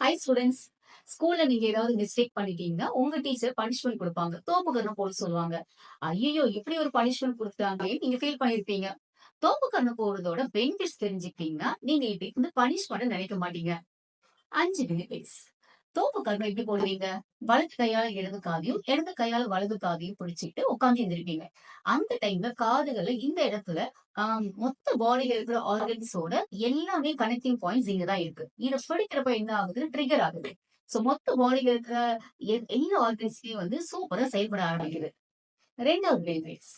Hi students ஸ்கூல்ல நீங்க ஏதாவது மிஸ்டேக் பண்ணிட்டீங்கன்னா உங்க டீச்சர் பனிஷ்மெண்ட் கொடுப்பாங்க. தோப்புக்கரணம் போட சொல்லுவாங்க. ஐயோ இப்படி ஒரு பனிஷ்மெண்ட் கொடுத்தாங்களே நீங்க ஃபீல் பண்ணிருப்பீங்க. தோப்புக்கரணம் போடுறதோட பெனிஃபிட்ஸ் தெரிஞ்சுக்கிட்டீங்கன்னா நீங்க இப்படி இந்த பனிஷ்மெண்ட் நினைக்க மாட்டீங்க. அஞ்சு பெனிஃபிட்ஸ் தோப்பு கருவை எப்படி போடுவீங்க? வலது கையால இடது காதையும் இடது கையால வலது காதையும் பிடிச்சிட்டு உட்காந்து எந்திரிப்பீங்க. அந்த டைம்ல காதுகளை இந்த இடத்துல ஆஹ், மொத்த பாடியில இருக்கிற ஆர்கன்ஸோட எல்லாமே கனெக்டிங் பாயிண்ட்ஸ் இங்கதான் இருக்கு. இத பிடிக்கிறப்ப என்ன ஆகுது? ட்ரிகர் ஆகுது. சோ மொத்த பாடியில இருக்கிற எ- எல்லா ஆர்கன்ஸ்லயும் வந்து சூப்பரா செயல்பட ஆரம்பிக்குது. ரெண்டாவது பெனிஃபிட்ஸ்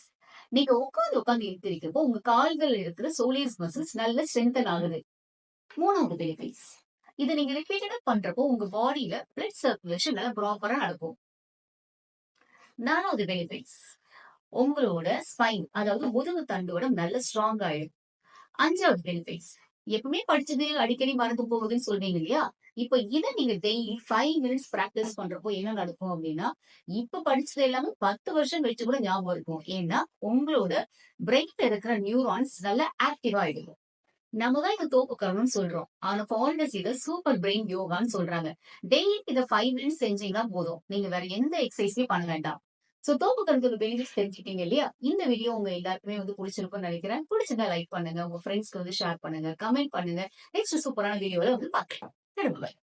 நீங்க உட்காந்து உட்காந்து எடுத்திருக்கிறப்போ உங்க கால்கள் இருக்கிற சோலியஸ் மசில்ஸ் நல்ல ஸ்ட்ரென்தன் ஆகுது. மூணாவது பெனிஃபிட்ஸ் இதை நீங்க ரிப்பீட்டடா பண்றப்போ உங்க பாடியில பிளட் சர்க்குலேஷன் நல்லா ப்ராப்பரா நடக்கும். நாலாவது பெனிஃபிட்ஸ் உங்களோட ஸ்பைன் அதாவது முதுகு தண்டோட நல்ல ஸ்ட்ராங் ஆயிடும். அஞ்சாவது பெனிஃபிட்ஸ் எப்பவுமே படிச்சது அடிக்கடி மறந்து போகுதுன்னு சொல்றீங்க இல்லையா? இப்ப இதை நீங்க டெய்லி ஃபைவ் மினிட்ஸ் பிராக்டிஸ் பண்றப்போ என்ன நடக்கும் அப்படின்னா இப்ப படிச்சது எல்லாமே பத்து வருஷம் கழிச்சு கூட ஞாபகம் இருக்கும். ஏன்னா உங்களோட பிரெயின்ல இருக்கிற நியூரான்ஸ் நல்லா ஆக்டிவ் ஆயிடும் நம்ம தான் இதை தோப்புக்கணும்னு சொல்றோம். ஆனா ஃபாரினர்ஸ் இதை சூப்பர் பிரெயின் யோகான்னு சொல்றாங்க. டெய்லி இதை ஃபைவ் மினிட்ஸ் செஞ்சீங்கன்னா போதும். நீங்க வேற எந்த எக்ஸசைஸையும் பண்ண வேண்டாம். சோ தோப்புக்கறதுக்கு பெனிஃபிட்ஸ் தெரிஞ்சுட்டீங்க இல்லையா? இந்த வீடியோ உங்க எல்லாருக்குமே வந்து பிடிச்சிருக்கும்னு நினைக்கிறேன். பிடிச்சிருந்தா லைக் பண்ணுங்க. உங்க ஃப்ரெண்ட்ஸ்க்கு வந்து ஷேர் பண்ணுங்க. கமெண்ட் பண்ணுங்க. நெக்ஸ்ட் சூப்பரான வீடியோல வந்து பாக்கலாம் திரும்ப